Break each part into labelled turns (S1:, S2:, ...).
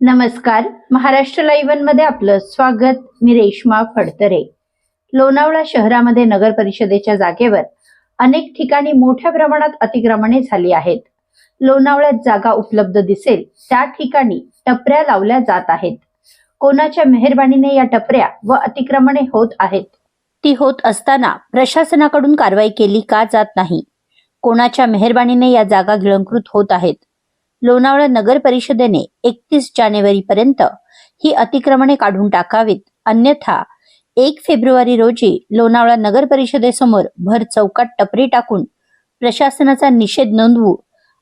S1: नमस्कार. महाराष्ट्र लाईव्हमध्ये आपलं स्वागत. मी रेश्मा फडतरे. लोणावळा शहरामध्ये नगर परिषदेच्या जागेवर अनेक ठिकाणी मोठ्या प्रमाणात अतिक्रमणे झाली आहेत. लोणावळ्यात जागा उपलब्ध दिसेल त्या ठिकाणी टपऱ्या लावल्या जात आहेत. कोणाच्या मेहरबानीने या टपऱ्या व अतिक्रमणे होत आहेत? ती होत असताना प्रशासनाकडून कारवाई केली का जात नाही? कोणाच्या मेहरबानीने या जागा गिळंकृत होत आहेत? लोणावळा नगर परिषदेने एकतीस जानेवारी पर्यंत ही अतिक्रमणे काढून टाकावीत. अन्यथा एक फेब्रुवारी रोजी लोणावळा नगर परिषदेसमोर भर चौकात टपरी टाकून प्रशासनाचा निषेध नोंदवू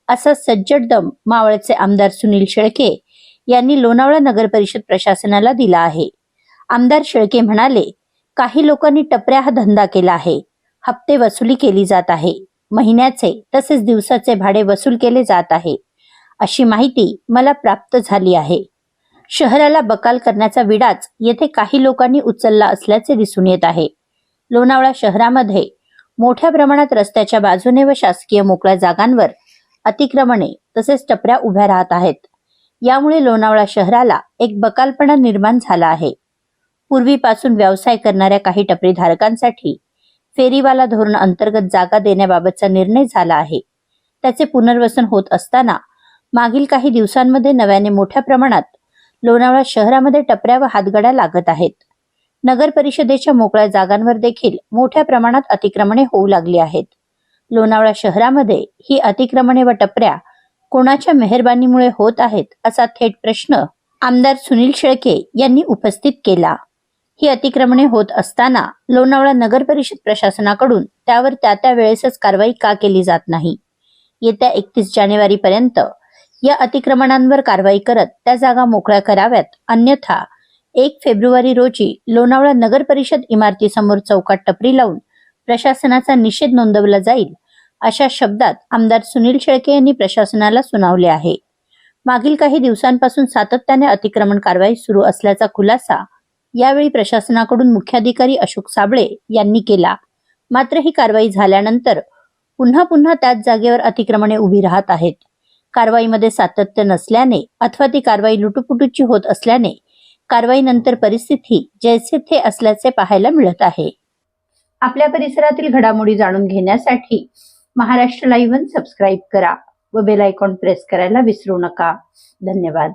S1: असा सज्जड दम मावळचे आमदार सुनील शेळके यांनी लोणावळा नगर परिषद प्रशासनाला दिला आहे. आमदार शेळके म्हणाले काही लोकांनी टपऱ्या हा धंदा केला आहे. हप्ते वसुली केली जात आहे. महिन्याचे तसेच दिवसाचे भाडे वसूल केले जात आहे. अशी माहिती मला प्राप्त झाली आहे. शहराला बकाल करण्याचा विडाच येथे काही लोकांनी उचलला असल्याचे दिसून येत आहे. लोणावळा शहरामध्ये मोठ्या प्रमाणात रस्त्याच्या बाजूने व शासकीय मोकळ्या जागांवर अतिक्रमणे तसेच टपऱ्या उभ्या राहत आहेत. यामुळे लोणावळा शहराला एक बकालपणा निर्माण झाला आहे. पूर्वीपासून व्यवसाय करणाऱ्या काही टपरीधारकांसाठी फेरीवाला धोरण अंतर्गत जागा देण्याबाबतचा निर्णय झाला आहे. त्याचे पुनर्वसन होत असताना मागील काही दिवसांमध्ये नव्याने मोठ्या प्रमाणात लोणावळा शहरामध्ये टपऱ्या व हातगड्या लागत आहेत. नगर परिषदेच्या मोकळ्या जागांवर देखील मोठ्या प्रमाणात अतिक्रमणे होऊ लागली आहेत. लोणावळा शहरामध्ये ही अतिक्रमणे व टपऱ्या कोणाच्या मेहरबानीमुळे होत आहेत असा थेट प्रश्न आमदार सुनील शेळके यांनी उपस्थित केला. ही अतिक्रमणे होत असताना लोणावळा नगर परिषद प्रशासनाकडून त्यावर त्या त्या वेळेसच कारवाई का केली जात नाही? येत्या एकतीस जानेवारी पर्यंत या अतिक्रमणांवर कारवाई करत त्या जागा मोकळ्या कराव्यात. अन्यथा एक फेब्रुवारी रोजी लोणावळा नगर परिषद इमारतीसमोर चौकात टपरी लावून प्रशासनाचा निषेध नोंदवला जाईल अशा शब्दात आमदार सुनील शेळके यांनी प्रशासनाला सुनावले आहे. मागील काही दिवसांपासून सातत्याने अतिक्रमण कारवाई सुरू असल्याचा खुलासा यावेळी प्रशासनाकडून मुख्याधिकारी अशोक साबळे यांनी केला. मात्र ही कारवाई झाल्यानंतर पुन्हा पुन्हा त्याच जागेवर अतिक्रमणे उभी राहत आहेत. कारवाईमध्ये सातत्य नसल्याने अथवा ती कारवाई लुटुपुटूची होत असल्याने कारवाईनंतर परिस्थिती जैसे थे असल्याचे पाहायला मिळत आहे. आपल्या परिसरातील घडामोडी जाणून घेण्यासाठी महाराष्ट्र लाईव्ह सबस्क्राईब करा व बेल आयकॉन प्रेस करायला विसरू नका. धन्यवाद.